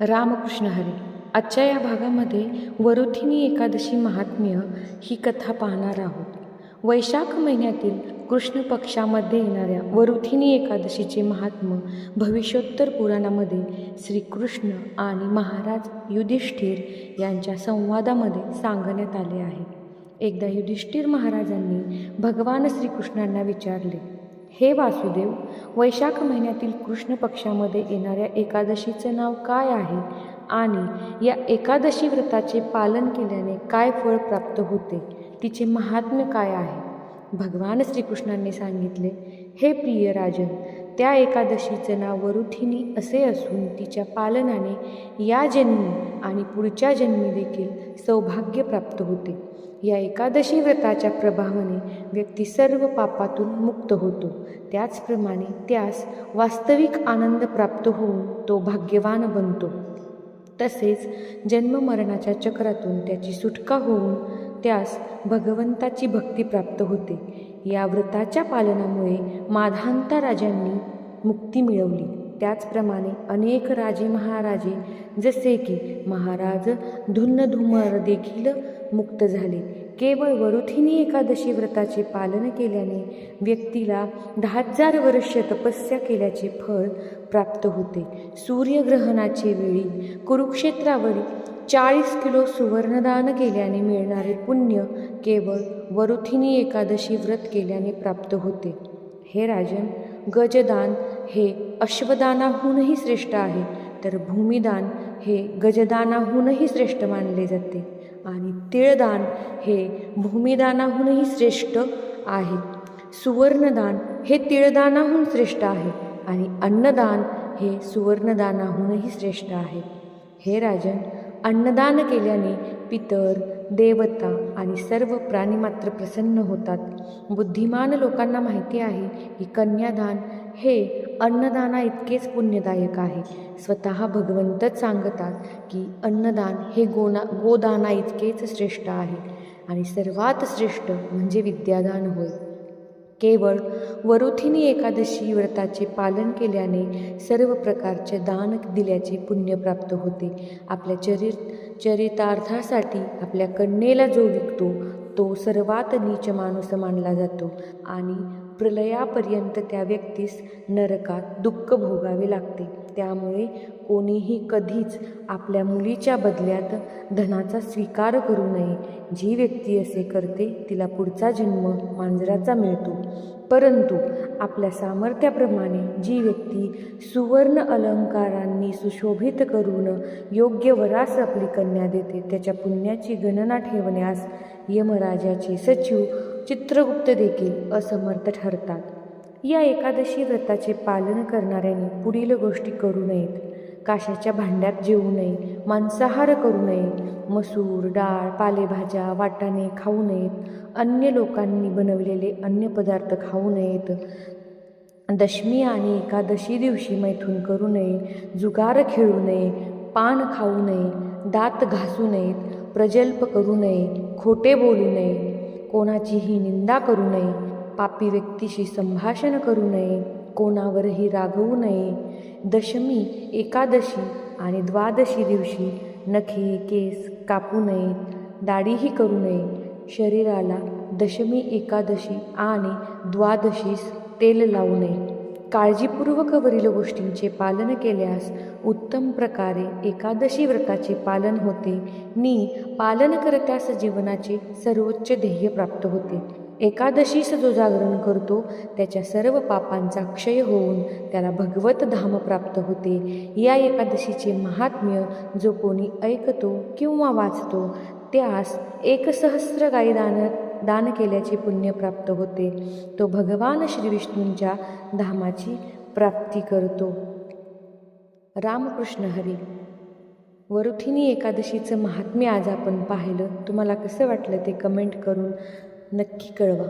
रामकृष्ण हरी आजच्या या भागामध्ये वरुथिनी एकादशी महात्म्य ही कथा पाहणार आहोत. वैशाख महिन्यातील कृष्ण पक्षामध्ये येणाऱ्या वरुथिनी एकादशीचे महात्म भविष्योत्तर पुराणामध्ये श्रीकृष्ण आणि महाराज युधिष्ठिर यांच्या संवादामध्ये सांगण्यात आले आहे. एकदा युधिष्ठिर महाराजांनी भगवान श्रीकृष्णांना विचारले हे वासुदेव वैशाख महिन्यातील कृष्ण पक्षामध्ये येणाऱ्या एकादशीचं नाव काय आहे आणि या एकादशी व्रताचे पालन केल्याने काय फळ प्राप्त होते तिचे महात्म्य काय आहे? भगवान श्रीकृष्णांनी सांगितले हे प्रिय राजन त्या एकादशीचं नाव वरुथिनी असे असून तिच्या पालनाने या जन्मी आणि पुढच्या जन्मी देखील सौभाग्य प्राप्त होते. या एकादशी व्रताच्या प्रभावाने व्यक्ती सर्व पापातून मुक्त होतो. त्याचप्रमाणे त्यास वास्तविक आनंद प्राप्त होऊन तो भाग्यवान बनतो. तसेच जन्ममरणाच्या चक्रातून त्याची सुटका होऊन त्यास भगवंताची भक्ती प्राप्त होते. या व्रताच्या पालनामुळे माधांता राजांनी मुक्ती मिळवली. त्याचप्रमाणे अनेक राजे महाराजे जसे की महाराज धुन्नधुमर देखील मुक्त झाले. केवळ वरुथिनी एकादशी व्रताचे पालन केल्याने व्यक्तीला दहा हजार वर्ष तपस्या केल्याचे फळ प्राप्त होते. सूर्यग्रहणाचे वेळी कुरुक्षेत्रावरील चाळीस किलो सुवर्णदान केल्याने मिळणारे पुण्य केवळ वरुथिनी एकादशी व्रत केल्याने प्राप्त होते. हे राजन गजदान हे अश्वदानाहूनही श्रेष्ठ आहे तर भूमिदान हे गजदानाहूनही श्रेष्ठ मानले जाते आणि तिळदान हे भूमिदानाहूनही श्रेष्ठ आहे. सुवर्णदान हे तिळदानाहून श्रेष्ठ आहे आणि अन्नदान हे सुवर्णदानाहूनही श्रेष्ठ आहे. हे राजन अन्नदान केल्याने पितर देवता आणि सर्व प्राणी मात्र प्रसन्न होतात. बुद्धिमान लोकांना माहिती आहे की कन्यादान हे अन्नदाना इतकेच पुण्यदायक आहे. स्वतः भगवंतच सांगतात की अन्नदान हे गोना गोदाना इतकेच श्रेष्ठ आहे. आणि सर्वात श्रेष्ठ म्हणजे विद्यादान होय. केवळ वरुथिनी एकादशी व्रताचे पालन केल्याने सर्व प्रकारचे दान दिल्याचे पुण्य प्राप्त होते. आपल्या चरित चरितार्थासाठी आपल्या कन्येला जो विकतो तो सर्वात नीच माणूस मानला जातो आणि प्रलयापर्यंत त्या व्यक्तीस नरकात दुःख भोगावे लागते. त्यामुळे कोणीही कधीच आपल्या मुलीच्या बदल्यात धनाचा स्वीकार करू नये. जी व्यक्ती असे करते तिला पुढचा जन्म मांजराचा मिळतो. परंतु आपल्या सामर्थ्याप्रमाणे जी व्यक्ती सुवर्ण अलंकारांनी सुशोभित करून योग्य वरास आपली कन्या देते त्याच्या पुण्याची गणना ठेवण्यास यमराजाचे सचिव चित्रगुप्त देखील असमर्थ ठरतात. या एकादशी व्रताचे पालन करणाऱ्यांनी पुढील गोष्टी करू नयेत. काशाच्या भांड्यात जेवू नये मांसाहार करू नये मसूर डाळ पालेभाज्या वाटाणे खाऊ नयेत अन्य लोकांनी बनवलेले अन्य पदार्थ खाऊ नयेत. दशमी आणि एकादशी दिवशी मैथून करू नये जुगार खेळू नये पान खाऊ नये दात घासू नयेत प्रजल्प करू नये खोटे बोलू नये कोणाचीही निंदा करू नये पापी व्यक्तीशी संभाषण करू नये कोणावरही रागवू नये दशमी एकादशी आणि द्वादशी दिवशी नखे केस कापू नये दाढीही करू नये. शरीराला दशमी एकादशी आणि द्वादशीस तेल लावू नये. काळजीपूर्वक वरील गोष्टींचे पालन केल्यास उत्तम प्रकारे एकादशी व्रताचे पालन होते. नि पालनकर्त्यास जीवनाचे सर्वोच्च ध्येय प्राप्त होते. एकादशीस जो जागरण करतो त्याच्या सर्व पापांचा क्षय होऊन त्याला भगवत धाम प्राप्त होते. या एकादशीचे महात्म्य जो कोणी ऐकतो किंवा वाचतो त्यास एक सहस्र दान दान केल्याचे पुण्य प्राप्त होते. तो भगवान श्रीविष्णूंच्या धामाची प्राप्ती करतो. रामकृष्ण हरी वरुथिनी एकादशीचं महात्म्य आज आपण पाहिलं. तुम्हाला कसं वाटलं ते कमेंट करून नक्की कळवा.